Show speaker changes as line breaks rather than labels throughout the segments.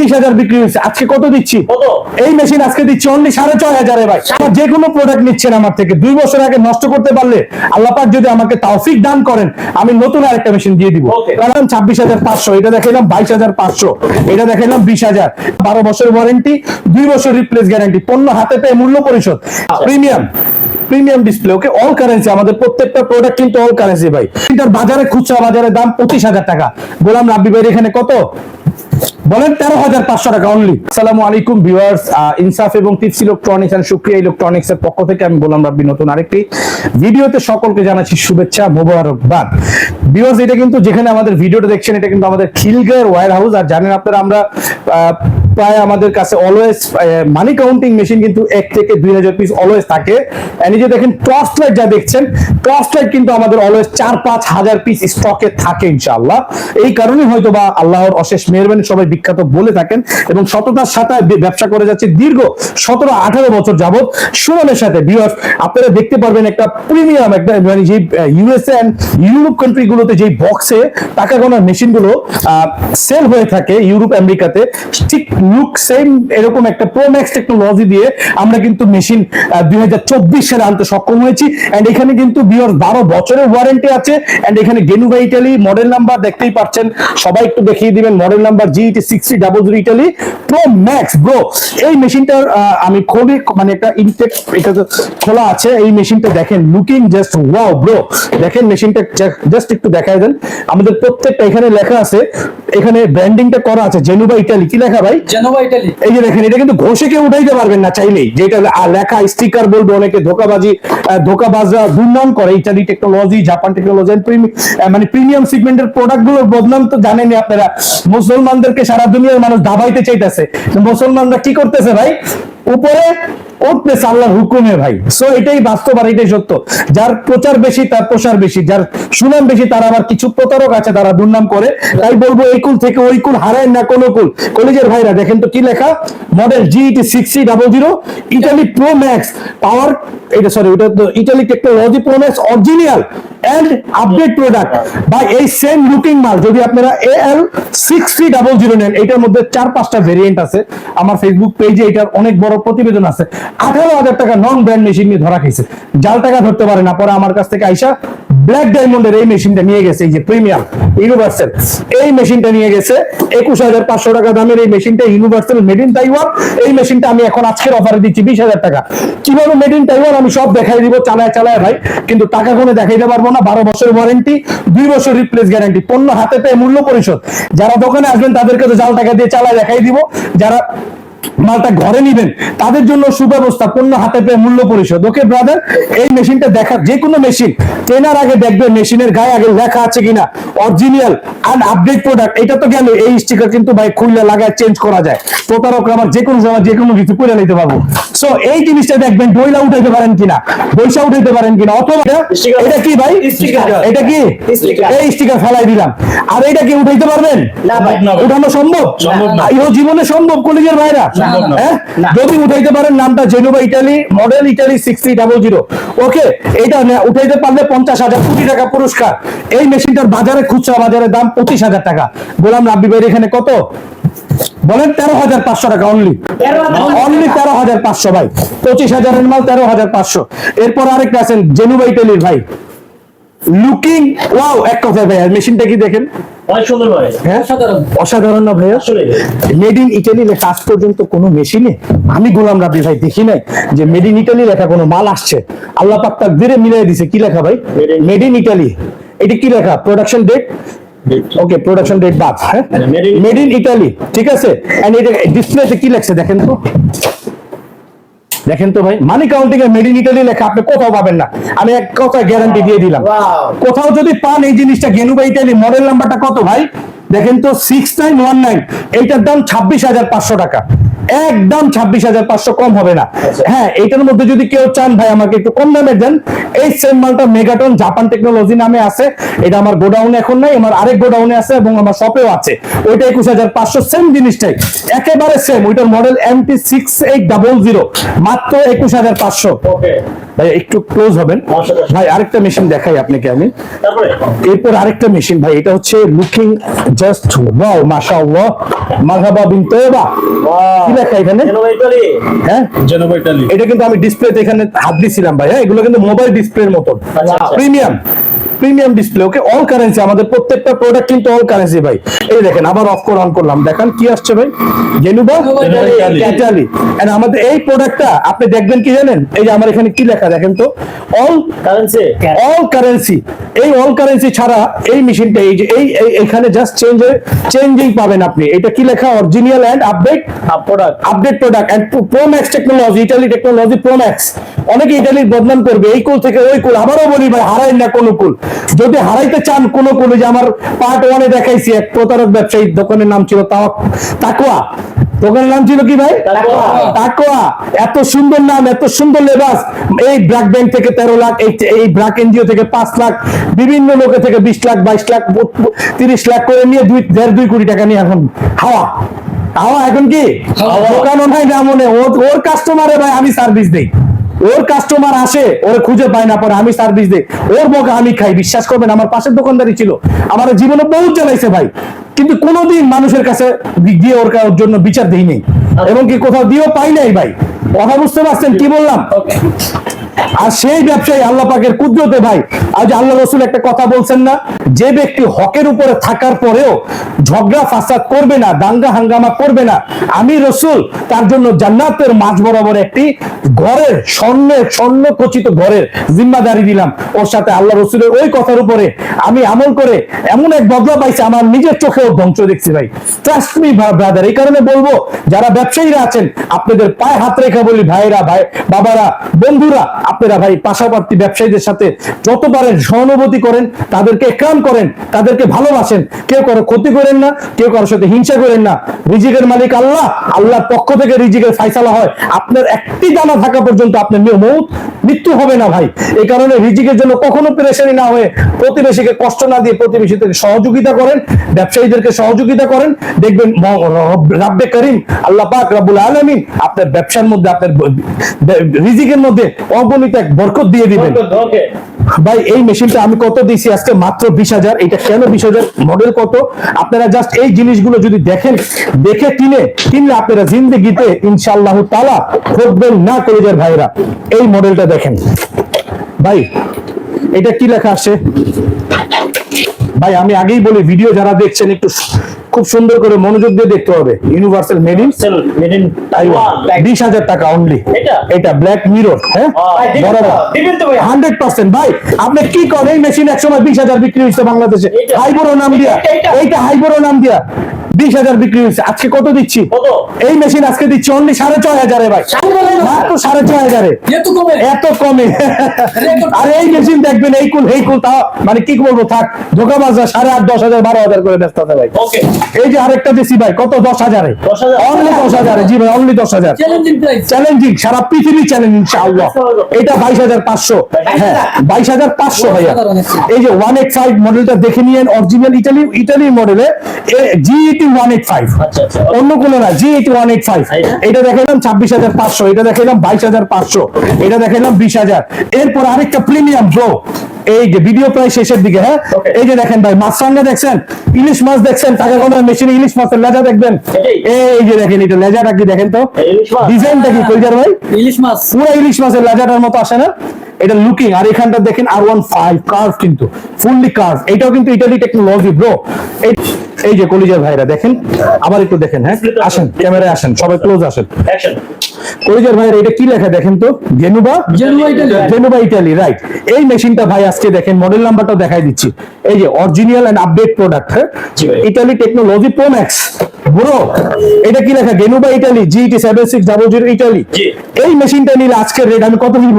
বিশ হাজার বিক্রি হয়েছে। আজকে কত দিচ্ছি? এই মেশিন আজকে দিচ্ছি অনলি সাড়ে ছয় হাজারে ভাই। আমার যে কোনো প্রোডাক্ট নিচ্ছেন আমার থেকে দুই বছর আগে নষ্ট করতে পারলে আল্লাহ পাক যদি আমাকে তাওফিক দান করেন আমি নতুন আরেকটা মেশিন দিয়ে দিব. কারণ ছাব্বিশ হাজার পাঁচশো এটা দেখাইলাম বাইশ হাজার পাঁচশো এটা দেখাইলাম বিশ হাজার। বারো বছরের ওয়ারেন্টি দুই বছর রিপ্লেস গ্যারান্টি পণ্য হাতে পেয়ে মূল্য পরিশোধ। Premium premium display okay all currency আমাদের প্রত্যেকটা প্রোডাক্ট কিন্তু অল কারেন্সি ভাই। এটার বাজারে খুচরা বাজারে দাম পঁচিশ হাজার টাকা। গোলাম রাব্বি ভাইয়ের এখানে কত? বলেন তেরো হাজার পাঁচশো টাকা অনলি সালামু আলাইকুম ভিউয়ার্স ইনসাফ এবং tips electronics and Sukriya electronics এর পক্ষ থেকে। আমি বললাম রাব্বি, নতুন আরেকটি ভিডিওতে সকলকে জানাচ্ছি শুভেচ্ছা, মোবারকবাদ। ভিউয়ার্স এটা কিন্তু যেখানে আমাদের ভিডিওটা দেখছেন, এটা কিন্তু আমাদের খিলগাঁয়ের ওয়ার হাউস আর জানেন আপনারা, আমরা প্রায় আমাদের কাছে অলওয়েজ মানি কাউন্টিং মেশিন কিন্তু এক থেকে দুই হাজার পিস অলওয়েজ থাকে। এই যে দেখেন টর্চ লাইট যা দেখছেন টর্চ লাইট কিন্তু আমাদের অলওয়েজ চার, পাঁচ হাজার পিস স্টকে থাকে ইনশাআল্লাহ। এই কারণে হয়তো বা আল্লাহর অশেষ মেহরবানি সবাই বিখ্যাত বলে থাকেন এবং সততার সাথে ব্যবসা করে যাচ্ছে দীর্ঘ সতেরো, আঠারো বছর যাবত সুনামের সাথে ভিউয়ার্স আপনারা দেখতে পারবেন একটা প্রিমিয়াম একটা মানে যে ইউএসএ এন্ড ইউরোপ কান্ট্রি গুলোতে যে বক্সে টাকা গোনার মেশিনগুলো সেল হয়ে থাকে ইউরোপ, আমেরিকাতে। ঠিক লুক সেম এরকম একটা প্রো ম্যাক্স টেকনোলজি দিয়ে আমরা কিন্তু মেশিন দুই হাজার চব্বিশ সালে আনতে সক্ষম হয়েছি। এন্ড এখানে কিন্তু বিয়র বারো বছরের ওয়ারেন্টি আছে। এন্ড এখানে গেনুভা ইটালি মডেল নাম্বার দেখতেই পাচ্ছেন। সবাই একটু দেখিয়ে দিবেন model number GT sixty double zero Italy pro max bro এই মেশিনটার আমি খুবই মানে একটা ইনটেক এটা খোলা আছে। এই মেশিনটা দেখেন লুকিং জাস্ট ওয়াও ব্রো দেখেন মেশিনটা জাস্ট একটু দেখাই দেন। আমাদের প্রত্যেকটা এখানে লেখা আছে। এখানে ব্র্যান্ডিংটা করা আছে জেনুবা ইটালি কি লেখা ভাই? এই যে দেখেন, এটা কিন্তু উঠাইতে পারবেন না যেটা লেখা স্টিকার অনেকে ধোকাবাজি দুর্নাম করে। ইত্যাদি টেকনোলজি জাপান টেকনোলজি মানে প্রিমিয়াম সিগমেন্টের প্রোডাক্টগুলোর বদনাম তো জানেনই আপনারা। মুসলমানদেরকে সারা দুনিয়ার মানুষ দাবাইতে চাইতেছে। মুসলমানরা কি করতেছে ভাই? উপরে উঠতেছে আল্লাহর হুকুমে ভাই। সো এটাই বাস্তব আর এটাই সত্য। যার প্রচার বেশি, তার প্রসার বেশি। যার সুনাম বেশি, তার আবার কিছু প্রতারক আছে, তারা দুর্নাম করে। তাই বলব, এই কুল থেকে ওই কুল হারায় না কোনো কুল। কলেজের ভাইরা, দেখেন তো কি লেখা? Model GT sixty double zero Italy pro max power এটা সরি ওটা তো Italy technology pro max original and update product বা এই সেম লুকিং মাল। যদি আপনারা A L sixty double zero নেন, এটার মধ্যে চার পাঁচটা ভেরিয়েন্ট আছে। আমার ফেসবুক পেজে এটার অনেক বড় প্রতিবেদন আছে। আঠারো হাজার টাকা নন ব্র্যান্ড মেশিন নিয়ে ধরা খেয়েছে জাল টাকা ধরতে পারে না। পরে আমার কাছ থেকে আইসা ব্ল্যাক ডায়মন্ডের এই মেশিনটা নিয়ে গেছে, এই যে প্রিমিয়াম ইউনিভার্সাল এই মেশিনটা নিয়ে গেছে, একুশ হাজার পাঁচশো টাকা দামের এই মেশিনটা ইউনিভার্সাল মেড ইন তাইওয়ান এই মেশিনটা আমি এখন আজকের অফারে দিচ্ছি বিশ হাজার টাকা। কীভাবে মেড ইন তাইওয়ান আমি সব দেখাই দিব, চালায় চালায় ভাই। কিন্তু টাকা কোনো দেখাইতে পারব না। বারো বছর ওয়ারেন্টি দুই বছর রিপ্লেস গ্যারান্টি পণ্য হাতে পেয়ে মূল্য পরিশোধ। যারা দোকানে আসবেন, তাদেরকে তো জাল টাকা দিয়ে চালায় দেখাই দিব। যারা মালটা ঘরে নিবেন, তাদের জন্য সুব্যবস্থা, পণ্য হাতে পেয়ে মূল্য পরিশোধ। ওকে ব্রাদার এই মেশিনটা দেখা যে কোনো মেশিন কেনার আগে দেখবে মেশিনের গায়ে আগে লেখা আছে কিনা? অরিজিনাল আন আপডেট প্রোডাক্ট এটা তো গেল এই স্টিকার কিন্তু ভাই খুললে লাগায় চেঞ্জ করা যায়। প্রতারকরা আমার যে কোনো সময় যে কোনো কিছু করে নিতে পারব। সো এই জিনিসটা দেখবেন ডইলা উঠাইতে পারেন কিনা? বৈশা উঠাইতে পারেন কিনা? অথবা এটা কি ভাই. এটা কি. এই স্টিকার ফেলাই দিলাম। আর এটা কি উঠাইতে পারবেন?
না ভাই।
উঠানো সম্ভব?
সম্ভব না।
ইহ জীবনে সম্ভব কলেজের ভাইরা? হ্যাঁ? যদি উঠাইতে পারেন নামটা জেনুবা Italy model Italy six three double zero okay এটা নে- উঠাইতে পারলে পঞ্চাশ হাজার কোটি টাকা পুরস্কার। এই মেশিনটার বাজারে খুচরা বাজারে দাম পঁচিশ হাজার টাকা। বললাম রাব্বি ভাইয়ের এখানে কত? বলেন তেরো হাজার পাঁচশো টাকা অনলি অনলি তেরো হাজার পাঁচশো ভাই। পঁচিশ হাজারের মাল তেরো হাজার পাঁচশো। এরপর আরেকটা আছেন জেনুবাই টেলির ভাই। লুকিং ওয়াও এক কথায় ভাই মেশিনটা কি দেখেন? হ্যাঁ? অসাধারণ। না ভাইয়া? মেড ইন ইটালি লেখা আজ পর্যন্ত কোনো মেশিনে আমি গোলাম রাব্বি ভাই দেখি নাই যে মেড ইন ইটালি লেখা কোনো মাল আসছে। আল্লাহ পাক তাক দিরে মিলাই দিছে। কি লেখা ভাই? মেড ইন ইটালি এটা কি লেখা? Production date okay production date বাদ হ্যাঁ? মেড ইন ইটালি ঠিক আছে? এন্ড এটা ডিসপ্লেতে কি লেখছে দেখেন তো? দেখেন তো ভাই মানি কাউন্টিং এ মেড ইন ইটালি লেখা আপনি কোথাও পাবেন না। আমি এক কথা গ্যারান্টি দিয়ে দিলাম. কোথাও যদি পান এই জিনিসটা গেনুবা ইটালি মডেল নাম্বারটা কত ভাই? দেখেন তো সিক্স নাইন ওয়ান নাইন এইটার দাম ছাব্বিশ হাজার পাঁচশো টাকা। একদম ছাব্বিশ হাজার পাঁচশো কম হবে না। হ্যাঁ এটার মধ্যে যদি কেউ চান ভাই আমাকে একটু কম দামে দেন। এই সেম মালটা মেগাটন জাপান টেকনোলজি নামে আছে। এটা আমার গোডাউনে এখন নাই আমার আরেক গোডাউনে আছে এবং আমার শপেও আছে। ওইটা একুশ হাজার পাঁচশো সেম জিনিসটাই। একেবারে সেম ওইটার model M T six eight double zero মাত্র একুশ হাজার পাঁচশো। ভাই একটু ক্লোজ হবেন। ভাই আরেকটা মেশিন দেখাই আপনাকে আমি।
তারপরে?
এরপর আরেকটা মেশিন ভাই এটা হচ্ছে লুকিং জাস্ট ওয়াও মাশাআল্লাহ। মারহাবা বিন কি লেখা এখানে? হ্যাঁ? এটা কিন্তু আমি ডিসপ্লেতে এখানে হাত দিছিলাম ভাই। হ্যাঁ এগুলো কিন্তু মোবাইল ডিসপ্লের মতন।
আচ্ছা, আচ্ছা।
Premium premium display okay all currency আমাদের প্রত্যেকটা প্রোডাক্ট কিন্তু অল কারেন্সি ভাই। এই দেখেন আবার অফ করে অন করলাম। দেখেন কি আসছে ভাই? জেনুবা
ইটালি।
ইটালি এন্ড আমাদের এই প্রোডাক্টটা আপনি দেখবেন কি জানেন? এই যে আমার এখানে কি লেখা দেখেন তো। অল
কারেন্সি
অল কারেন্সি এই অল কারেন্সি ছাড়া এই মেশিনটা এই যে এই এই- এখানে জাস্ট চেঞ্জ চেঞ্জিং পাবেন আপনি। এটা কি লেখা? Original and update
product
update product and pro max technology Italy technology pro max অনেকে ইটালির বদনাম করবে এই কুল থেকে ওই কুল আবারও বলি ভাই হারাই না কোনো কুল। যদি হারাইতে চান কোনো কুল যে আমার পার্ট ওয়ানে দেখাইছি এক প্রতারক ব্যবসায়ী দোকানের নাম ছিল তাকুয়া দোকানের নাম ছিল কি ভাই। এত সুন্দর নাম এত সুন্দর লেবাস। এই ব্র্যাক ব্যাংক থেকে তেরো লাখ এই ব্র্যাক এনজিও থেকে পাঁচ লাখ বিভিন্ন লোকে থেকে বিশ লাখ বাইশ লাখ তিরিশ লাখ করে নিয়ে দুই দেড় দুই কোটি টাকা নিয়ে এখন হাওয়া। হাওয়া এখন কি? দোকানও নাই না মনে ওর ওর কাস্টমারে ভাই আমি সার্ভিস দেই। ওর কাস্টমার আসে, ওর খুঁজে পায় না, পরে আমি সার্ভিস দেই। ওর বকা আমি খাই, বিশ্বাস করবেন, আমার পাশের দোকানদারি ছিল। আমার জীবনে বহুত জ্বালাইছে ভাই। কিন্তু কোনোদিন মানুষের কাছে গিয়ে ওর ওর জন্য বিচার দিই নেই। এবং কি কোথাও দিয়েও পাই নাই ভাই। কথা বুঝতে পারছেন কি বললাম? আর সেই ব্যবসায়ী আল্লাহ পাকের কুদরতে ভাই, আজ আল্লাহ রসুল একটা কথা বলছেন না, যে ব্যক্তি হকের উপরে থাকার পরেও ঝগড়া ফাসাদ করবে না, দাঙ্গা হাঙ্গামা করবে না, আমি রসুল, তার জন্য জান্নাতের মাঝ বরাবর একটি ঘরের, স্বর্ণের, স্বর্ণ খচিত ঘরের জিম্মাদারি দিলাম। ওর সাথে আল্লাহ রসুলের ওই কথার উপরে আমি আমল করে এমন এক বদলা পাইছি, আমার নিজের চোখেও ধ্বংস দেখছি ভাই। ট্রাস্ট ব্রাদার এই কারণে বলব, যারা ব্যবসায়ীরা আছেন, আপনাদের পায়ে হাত রেখা বলি, ভাইরা, ভাই বাবারা, বন্ধুরা আপনারা ভাই, পাশাপাশি ব্যবসায়ীদের সাথে যত পারেন সহানুভূতি করেন, তাদেরকে একরাম করেন, তাদেরকে ভালোবাসেন। কেউ কারও ক্ষতি করেন না, কেউ কারোর সাথে হিংসা করেন না। রিজিকের মালিক আল্লাহ, আল্লাহর পক্ষ থেকে রিজিকের ফাইসালা হয়। আপনার একটি দানা থাকা পর্যন্ত আপনার মৌত মৃত্যু হবে না ভাই। এই কারণে রিজিকের জন্য কখনো পেরেশানি না হয়ে প্রতিবেশীকে কষ্ট না দিয়ে প্রতিবেশীদেরকে সহযোগিতা করেন, ব্যবসায়ীদেরকে সহযোগিতা করেন। দেখবেন রাব্বে করিম, আল্লাহ পাক রাব্বুল আলামিন আপনার ব্যবসার মধ্যে, আপনার রিজিকের মধ্যে অগণিত বরকত দিয়ে দিবেন। ভাই এই মেশিনটা আমি কত দিয়েছি আজকে? মাত্র বিশ হাজার। এটা কেন বিশ হাজার? মডেল কত? আপনারা জাস্ট এই জিনিসগুলো যদি দেখেন দেখে কিনে কিনলে আপনারা জিন্দগিতে ইনশাআল্লাহ তালা ঠকবেন না কলেজের ভাইরা এই মডেলটা দেখেন। ভাই এটা কি লেখা আসছে ভাই আমি আগেই বলি ভিডিও যারা দেখছেন একটু খুব সুন্দর করে মনোযোগ দিয়ে দেখতে হবে universal made in
made in
বিশ হাজার টাকা অনলি
এটা?
এটা ব্ল্যাক মিরর হ্যাঁ
দিবেন তো?
বরাবর
দিবেন তো ভাই?
হান্ড্রেড পার্সেন্ট ভাই আপনি কি করেন এই মেশিন এক সময় বিশ হাজার বিক্রি হয়েছে বাংলাদেশে? হাইবোরো নাম দিয়া?
এইটা
হাইবোরো নাম দিয়া বিশ হাজার বিক্রি হয়েছে। আজকে কত দিচ্ছি? এই মেশিন আজকে দিচ্ছি অনলি সাড়ে ছয় হাজারে ভাই। মাত্র সাড়ে ছয় হাজারে।
এত কমে?
আর এই মেশিন দেখবেন এই কুল এই কুল তা মানে কি বলব থাক ধোকাবাজরা সাড়ে আট দশ হাজার বারো হাজার করে ব্যস্ত আছে ভাই। এই যে আরেকটা দিছি ভাই কত? দশ হাজারে। অনলি দশ হাজারে জি ভাই অনলি দশ হাজার।
চ্যালেঞ্জিং
সারা পৃথিবী চ্যালেঞ্জ ইনশাআল্লাহ। এটা বাইশ হাজার পাঁচশো। হ্যাঁ বাইশ হাজার পাঁচশো ভাইয়া। এই যে ওয়ান এইট ফাইভ মডেলটা দেখে নিয়েন অরিজিনাল ইটালি ইটালি মডেলে জিইটি
আচ্ছা আচ্ছা।
অন্য কোনো না G eighty one eight five
এইটা?
এটা দেখাইলাম ছাব্বিশ হাজার পাঁচশো এটা দেখাইলাম বাইশ হাজার পাঁচশো এটা দেখাইলাম বিশ হাজার। এরপর আরেকটা প্রিমিয়াম ব্রো এই যে ভিডিও প্রায় শেষের দিকে হ্যাঁ? এই যে দেখেন ভাই মাছ রান্না দেখছেন? ইলিশ মাছ দেখছেন? টাকা কোনো মেশিনে ইলিশ মাছের লেজা দেখবেন? এই। যে দেখেন এটা লেজাটা কি দেখেন তো? ডিজাইনটা কি কইজার ভাই?
ইলিশ মাছ।
পুরো ইলিশ মাছের লাজাটার মতো আসে না? এটা লুকিং আর এখানটা দেখেন আর ওয়ান ফাইভ কার্ভ কিন্তু ফুললি কার্ভ এটাও কিন্তু ইটালি টেকনোলজি ব্রো এই যে কলিজার ভাইরা দেখেন আবার একটু দেখেন হ্যাঁ? আসেন ক্যামেরায় আসেন সবাই ক্লোজ আসেন। কলিজার ভাইরা এটা কি লেখা দেখেন তো?
ইটালি
জেনুবা ইটালি রাইট এই মেশিনটা ভাই আজকে দেখেন মডেল নাম্বারটাও দেখাই দিচ্ছি। এই যে অরিজিনাল এন্ড আপডেট প্রোডাক্ট হ্যাঁ? Italy technology pro max bro এটা কি লেখা? গেনুবা Italy GT seven six double zero Italy এই মেশিনটা নিলে আজকের রেট আমি কত দিব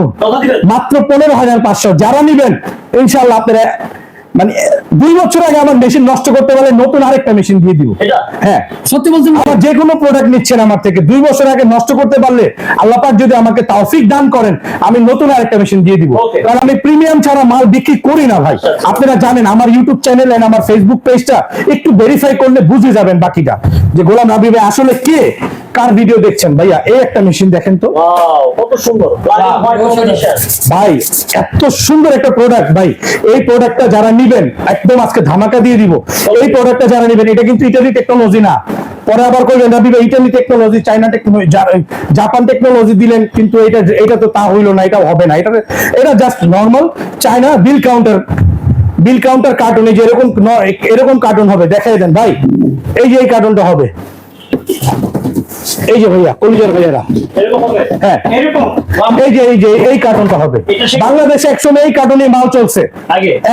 মাত্র পনেরো হাজার পাঁচশো। যারা নিবেন ইনশাল্লাহ আপনারা মানে দুই বছর আগে আমার মেশিন নষ্ট করতে পারলে নতুন আরেকটা মেশিন দিয়ে দিব। হ্যাঁ।
সত্যি বলছেন?
আমার যে কোনো প্রোডাক্ট নিচ্ছেন আমার থেকে। দুই বছর আগে নষ্ট করতে পারলে আল্লাহ পাক যদি আমাকে তাওফিক দান করেন আমি নতুন আরেকটা মেশিন দিয়ে দিব। কারণ আমি প্রিমিয়াম ছাড়া মাল বিক্রি করি না ভাই।
আচ্ছা।
আপনারা জানেন আমার ইউটিউব চ্যানেল এন্ড আমার ফেসবুক পেজটা একটু ভেরিফাই করলে বুঝে যাবেন বাকিটা। যে গোলাম হাবিবে আসলে কে? কার ভিডিও দেখছেন ভাইয়া? এই একটা মেশিন দেখেন তো।
কত সুন্দর।
ভাই এত সুন্দর একটা প্রোডাক্ট ভাই। এই প্রোডাক্টটা যারা নিবেন একদম আজকে ধামাকা দিয়ে দিব। এই প্রোডাক্টটা যারা নিবেন এটা কিন্তু ইটালি টেকনোলজি না। পরে আবার কইবেন না দিবে Italy technology China technology Japan technology দিলেন কিন্তু এটা এটা তো তা হইল না এটা হবে না। এটা এটা just normal China bill counter bill counter carton এই যে এরকম এরকম কার্টুন হবে। দেখাই দেন ভাই। এই যে এই কার্টুনটা হবে। এই যে ভাইয়া কলিজার ভাইয়ারা। হ্যাঁ। এই যে এই যে এই কার্টুনটা হবে। বাংলাদেশে একসময় এই কার্টুনে মাল চলছে।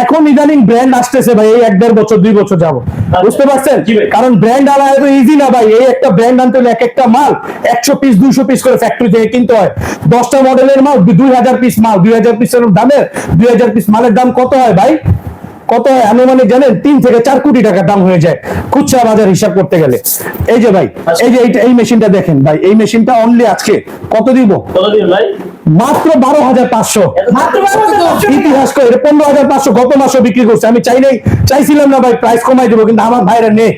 এখন ইদানিং ব্র্যান্ড আসতেছে ভাই এই এক দেড় বছর দুই বছর যাব বুঝতে পারছেন? কারণ ব্র্যান্ড আনা এত ইজি না ভাই। এই একটা ব্র্যান্ড আনতে হলে এক একটা মাল একশো পিস দুইশো পিস করে ফ্যাক্টরি থেকে কিনতে হয়। দশটা মডেলের মাল দুই হাজার পিস মাল দুই হাজার পিসের দামের দুই হাজার পিস মালের দাম কত হয় ভাই? কত আনুমানিক জানেন তিন থেকে চার কোটি টাকা দাম হয়ে যায় খুচরা বাজার হিসাব করতে গেলে। এই যে ভাই এই যে এই মেশিনটা দেখেন ভাই এই মেশিনটা অনলি আজকে কত দিব? মাত্র বারো হাজার পাঁচশো? ইতিহাস করে পনেরো হাজার পাঁচশো গত মাসও বিক্রি করছে। আমি চাই নাই চাইছিলাম না ভাই প্রাইস কমাই দেবো কিন্তু আমার ভাইরা নেই।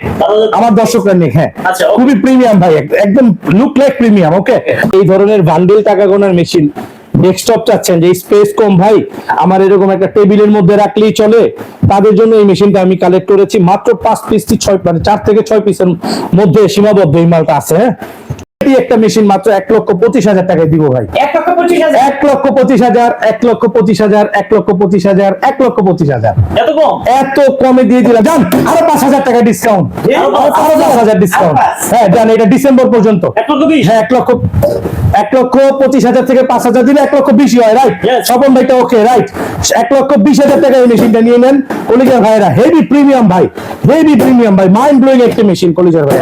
আমার দর্শকরা নেই হ্যাঁ।
আচ্ছা,
খুবই প্রিমিয়াম ভাই একদম লুক লাইক প্রিমিয়াম ওকে এই ধরনের বান্ডেল টাকা গোনার মেশিন ডেস্কটপ চাচ্ছেন যে স্পেস কম ভাই, আমার এরকম একটা টেবিলের মধ্যে রাখলেই চলে। তাদের জন্য এই মেশিনটা আমি কালেক্ট করেছি। মাত্র পাঁচ পিস ছয় মানে চার থেকে ছয় পিসের মধ্যে সীমাবদ্ধ এই মালটা আছে হ্যাঁ? এই একটা মেশিন মাত্র এক লক্ষ পঁচিশ হাজার টাকায় দিব ভাই
এক লক্ষ পঁচিশ হাজার
এক লক্ষ পঁচিশ হাজার এক লক্ষ পঁচিশ হাজার এক লক্ষ পঁচিশ হাজার এক লক্ষ পঁচিশ হাজার
এত কম
এত কমে দিয়ে দিলাম জান আরও পাঁচ হাজার টাকা ডিসকাউন্ট
আরও পাঁচ
হাজার ডিসকাউন্ট হ্যাঁ জান এটা ডিসেম্বর পর্যন্ত
বিশ
হ্যাঁ এক লক্ষ এক লক্ষ পঁচিশ হাজার থেকে পাঁচ হাজার দিলে এক লক্ষ বিশই হয় রাইট. স্বপন ভাইটা ওকে রাইট এক লক্ষ বিশ হাজার টাকা এই মেশিনটা নিয়ে নেন কলিজার ভাইরা হেভি প্রিমিয়াম ভাই হেভি প্রিমিয়াম ভাই মাইন্ড ব্লোয়িং একটা মেশিন কলিজার ভাই